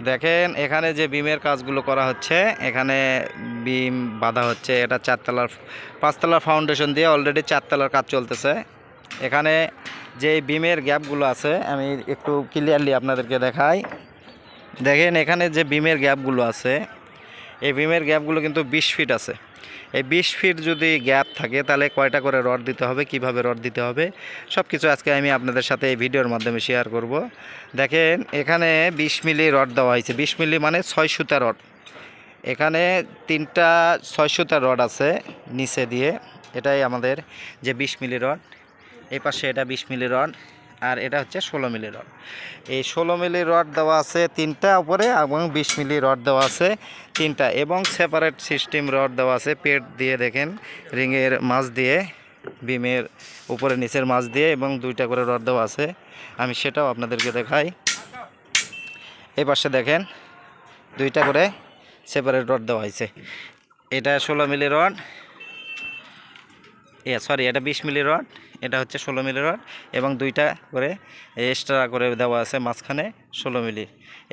দেখেন, এখানে যে বিমের কাজগুলো করা হচ্ছে, এখানে বিম বাঁধা হচ্ছে। এটা চারতলার, পাঁচতলার ফাউন্ডেশন দিয়ে অলরেডি চারতলার কাজ চলতেছে। এখানে যে বিমের গ্যাপগুলো আছে, আমি একটু ক্লিয়ারলি আপনাদেরকে দেখাই। দেখেন, এখানে যে বিমের গ্যাপগুলো আছে, এই বিমের গ্যাপগুলো কিন্তু বিশ ফিট আছে। এই বিশ ফিট যদি গ্যাপ থাকে, তাহলে কয়টা করে রড দিতে হবে, কীভাবে রড দিতে হবে? সব কিছু আজকে আমি আপনাদের সাথে এই ভিডিওর মাধ্যমে শেয়ার করব। দেখেন, এখানে বিশ মিলি রড দেওয়া হয়েছে। বিশ মিলি মানে ছয় সুতা রড। এখানে তিনটা ছয় সুতা রড আছে নিচে দিয়ে। এটাই আমাদের যে বিশ মিলি রড। এই পাশে এটা বিশ মিলি রড। আর এটা হচ্ছে ষোলো মিলি রড। এই ষোলো মিলি রড দেওয়া আছে তিনটা উপরে এবং বিশ মিলি রড দেওয়া আছে তিনটা এবং সেপারেট সিস্টেম রড দেওয়া আছে পেট দিয়ে দেখেন, রিংয়ের মাছ দিয়ে, বিমের উপরে নিচের মাছ দিয়ে এবং দুইটা করে রড দেওয়া আছে। আমি সেটাও আপনাদেরকে দেখাই। এই পাশে দেখেন, দুইটা করে সেপারেট রড দেওয়া হয়েছে। এটা ষোলো মিলি রড এ সরি এটা বিশ মিলি রড, এটা হচ্ছে ষোলো মিলি রড এবং দুইটা করে এক্সট্রা করে দেওয়া আছে মাঝখানে ষোলো মিলি।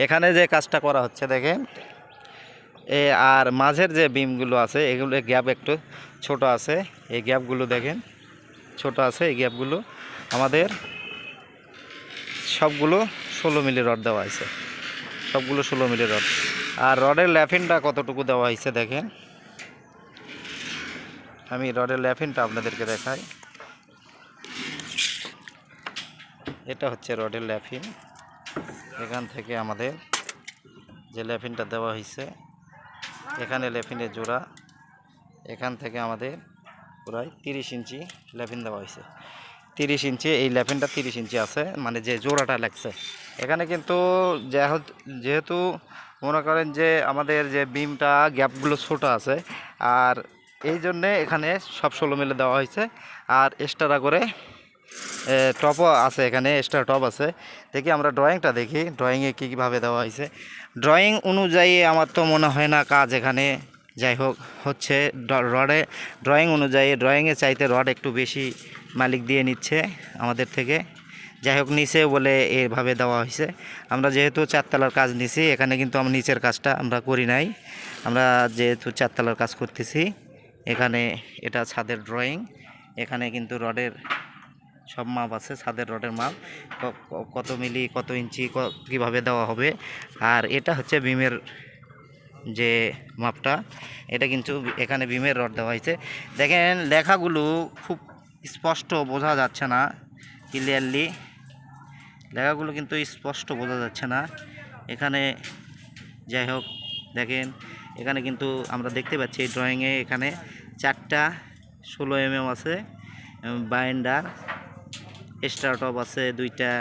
এখানে যে কাজটা করা হচ্ছে দেখেন, এ, আর মাঝের যে বিমগুলো আছে, এগুলো গ্যাপ একটু ছোট আছে, এই গ্যাপগুলো দেখেন, ছোট আছে, এই গ্যাপগুলো আমাদের সবগুলো ষোলো মিলি রড দেওয়া হয়েছে, সবগুলো ষোলো মিলি রড। আর রডের ল্যাফিনটা কতটুকু দেওয়া হয়েছে দেখেন আমি রডের ল্যাফিনটা আপনাদেরকে দেখাই। এটা হচ্ছে রডের ল্যাফিন। এখান থেকে আমাদের যে ল্যাফিনটা দেওয়া হয়েছে এখানে ল্যাফিনের জোড়া। এখান থেকে আমাদের প্রায় তিরিশ ইঞ্চি ল্যাফিন দেওয়া হয়েছে তিরিশ ইঞ্চি, এই ল্যাফিনটা তিরিশ ইঞ্চি আছে মানে যে জোড়াটা লাগছে। এখানে কিন্তু যেহেতু মনে করেন যে আমাদের যে বিমটা, গ্যাপগুলো ছোট আছে, আর এই জন্যে এখানে সব ষোলো মিলে দেওয়া হয়েছে। আর এক্সট্রা করে টপও আছে এখানে এক্সট্রা টপ আছে। দেখি আমরা ড্রয়িংটা দেখি ড্রয়িংয়ে কী কীভাবে দেওয়া হয়েছে। ড্রয়িং অনুযায়ী আমার তো মনে হয় না কাজ এখানে, যাই হোক, হচ্ছে রডে ড্রয়িং অনুযায়ী ড্রয়িংয়ে চাইতে রড একটু বেশি মালিক দিয়ে নিচ্ছে আমাদের থেকে। যাই হোক নিচে বলে এভাবে দেওয়া হয়েছে। আমরা যেহেতু চারতলার কাজ নিছি, এখানে কিন্তু আমরা নিচের কাজটা আমরা করি নাই। আমরা যেহেতু চারতলার কাজ করতেছি এখানে এটা ছাদের ড্রয়িং এখানে কিন্তু রডের সব মাপ আছে, ছাদের রডের মাপ কত মিলি, কত ইঞ্চি কীভাবে দেওয়া হবে। আর এটা হচ্ছে বিমের যে মাপটা, এটা কিন্তু এখানে বিমের রড দেওয়া হয়েছে। দেখেন, লেখাগুলো খুব স্পষ্ট বোঝা যাচ্ছে না ক্লিয়ারলি লেখাগুলো কিন্তু স্পষ্ট বোঝা যাচ্ছে না। এখানে যাই হোক, দেখেন এখানে কিন্তু আমরা দেখতে পাচ্ছি এই ড্রয়িংয়ে এখানে চারটা ষোলো এম এম আছে বাইন্ডার স্টার্টপ আছে দুইটা,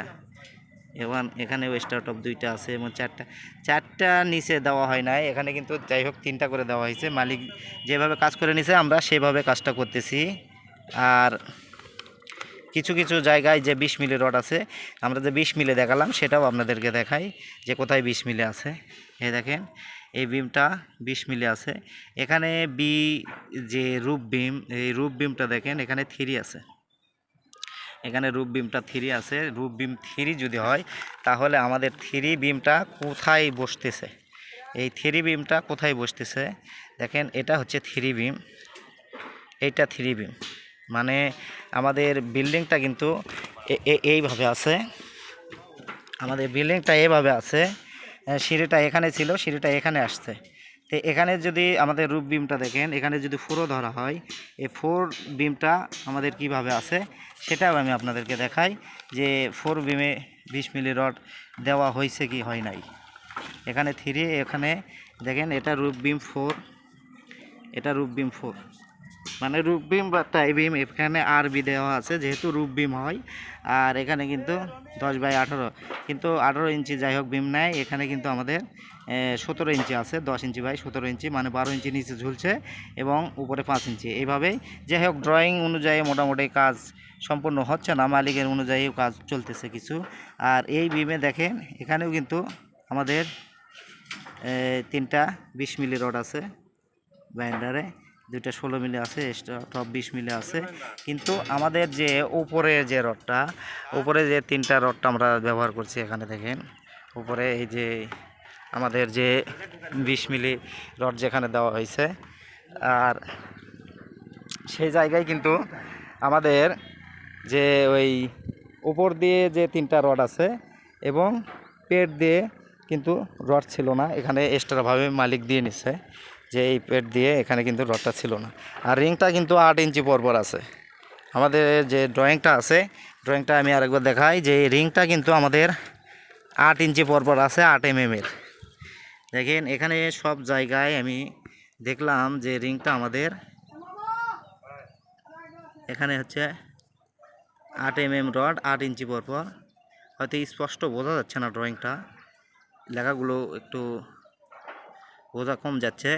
এবং এখানেও স্টার্টপ দুইটা আছে, এবং চারটা চারটা নিচে দেওয়া হয় নাই, এখানে কিন্তু যাই হোক তিনটা করে দেওয়া হয়েছে, মালিক যেভাবে কাজ করে নিছে, আমরা সেভাবে কাজটা করতেছি। আর কিছু কিছু জায়গায় যে বিশ মিলি রড আছে, আমরা যে বিশ মিলে দেখালাম, সেটাও আপনাদেরকে দেখাই যে কোথায় বিশ মিলে আছে। এই দেখেন, এই বিমটা বিশ মিলে আছে। এখানে বি যে রূপ বিম, এই রূপ বিমটা দেখেন, এখানে থ্রি আছে। এখানে রূপ বিমটা থ্রি আছে। রূপ বিম থ্রি যদি হয়, তাহলে আমাদের থ্রি বিমটা কোথায় বসতেছে? এই থ্রি বিমটা কোথায় বসতেছে? দেখেন, এটা হচ্ছে থ্রি বিম, এইটা থ্রি বিম। মানে আমাদের বিল্ডিংটা কিন্তু এ- এ- এইভাবে আছে। আমাদের বিল্ডিংটা এভাবে আছে। সিঁড়িটা এখানে ছিল, সিঁড়িটা এখানে আসছে। তো এখানে যদি আমাদের রূপ বিমটা দেখেন, এখানে যদি ফোরও ধরা হয়, এই ফোর বিমটা আমাদের কীভাবে আছে সেটাও আমি আপনাদেরকে দেখাই যে ফোর বিমে বিশ মিলি রড দেওয়া হয়েছে কি হয় নাই। এখানে থ্রি, এখানে দেখেন এটা রূপ বিম ফোর, এটা রূপ বিম ফোর। মানে রূপ বিম বা টাই বিম এখানে আর বি দেওয়া আছে, যেহেতু রূপ বিম হয়। আর এখানে কিন্তু দশ বাই আঠারো। কিন্তু আঠারো ইঞ্চি যাই হোক বিম নেয়, এখানে কিন্তু আমাদের সতেরো ইঞ্চি আছে, দশ ইঞ্চি বাই সতেরো ইঞ্চি মানে বারো ইঞ্চি নিচে ঝুলছে এবং উপরে পাঁচ ইঞ্চি। এইভাবেই যাই হোক ড্রয়িং অনুযায়ী মোটামুটি কাজ সম্পূর্ণ হচ্ছে না, মালিকের অনুযায়ী কাজ চলতেছে কিছু। আর এই বিমে দেখেন, এখানেও কিন্তু আমাদের তিনটা বিশ মিলি রড আছে বাইন্ডারে দুইটা ষোলো মিলে আছে এক্সট্রা টপ বিশ মিলে আছে। কিন্তু আমাদের যে উপরে যে রডটা, উপরে যে তিনটা রডটা আমরা ব্যবহার করছি এখানে দেখেন, উপরে এই যে আমাদের যে বিশ মিলি রড যেখানে দেওয়া হয়েছে, আর সেই জায়গায় কিন্তু আমাদের যে ওই উপর দিয়ে যে তিনটা রড আছে এবং পেট দিয়ে কিন্তু রড ছিল না, এখানে এক্সট্রাভাবে মালিক দিয়ে নিচ্ছে যে এই পেট দিয়ে এখানে কিন্তু রডটা ছিল না। আর রিংটা কিন্তু আট ইঞ্চি পরপর আছে। আমাদের যে ড্রয়িংটা আছে, ড্রয়িংটা আমি আরেকবার দেখাই যে রিংটা কিন্তু আমাদের আট ইঞ্চি পরপর আছে, আট এম এর। দেখেন, এখানে সব জায়গায় আমি দেখলাম যে রিংটা আমাদের এখানে হচ্ছে আট এম এম রড, আট ইঞ্চি পরপর হয়তো স্পষ্ট বোঝা যাচ্ছে না ড্রয়িংটা। লেখাগুলো একটু বোঝা কম যাচ্ছে।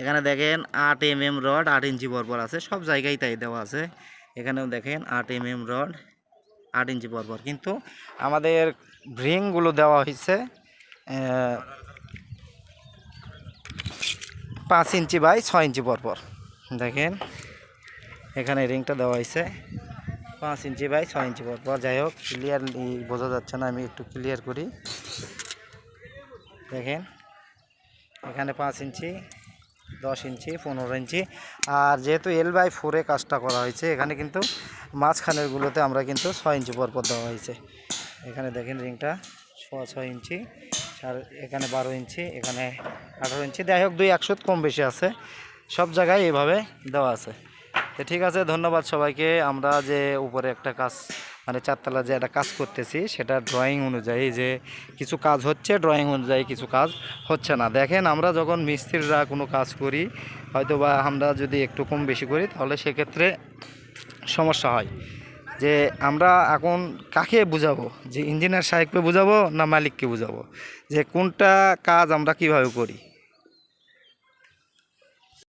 এখানে দেখেন আট এম এম রড, আট ইঞ্চি পরপর আছে, সব জায়গায় তাই দেওয়া আছে। এখানেও দেখেন আট এম এম রড, আট ইঞ্চি পরপর কিন্তু আমাদের রিংগুলো দেওয়া হয়েছে পাঁচ ইঞ্চি বাই ছয় ইঞ্চি পরপর দেখেন, এখানে রিংটা দেওয়া হয়েছে, পাঁচ ইঞ্চি বাই ছয় ইঞ্চি পরপর যাই হোক ক্লিয়ার বোঝা যাচ্ছে না, আমি একটু ক্লিয়ার করি। দেখেন এখানে পাঁচ ইঞ্চি, দশ ইঞ্চি, পনেরো ইঞ্চি। আর যেহেতু এল বাই ফোরে কাজটা করা হয়েছে, এখানে কিন্তু মাঝখানেরগুলোতে আমরা কিন্তু ছয় ইঞ্চি পরপর দেওয়া হয়েছে। এখানে দেখেন রিংটা, সোয়া ছয় ইঞ্চি, আর এখানে বারো ইঞ্চি, এখানে আঠারো ইঞ্চি। যাই হোক, দুই একশো কম বেশি আছে। সব জায়গায় এভাবে দেওয়া আছে। ঠিক আছে, ধন্যবাদ সবাইকে। আমরা যে উপরে একটা কাজ মানে চারতলা যে একটা কাজ করতেছি, সেটা ড্রয়িং অনুযায়ী যে কিছু কাজ হচ্ছে ড্রয়িং অনুযায়ী কিছু কাজ হচ্ছে না। দেখেন, আমরা যখন মিস্ত্রিরা কোনো কাজ করি হয়তো বা আমরা যদি একটু কম বেশি করি, তাহলে সেক্ষেত্রে সমস্যা হয়। যে আমরা এখন কাকে বুঝাবো? যে ইঞ্জিনিয়ার সাহেবকে বুঝাবো না মালিককে বুঝাবো? যে কোনটা কাজ আমরা কীভাবে করি?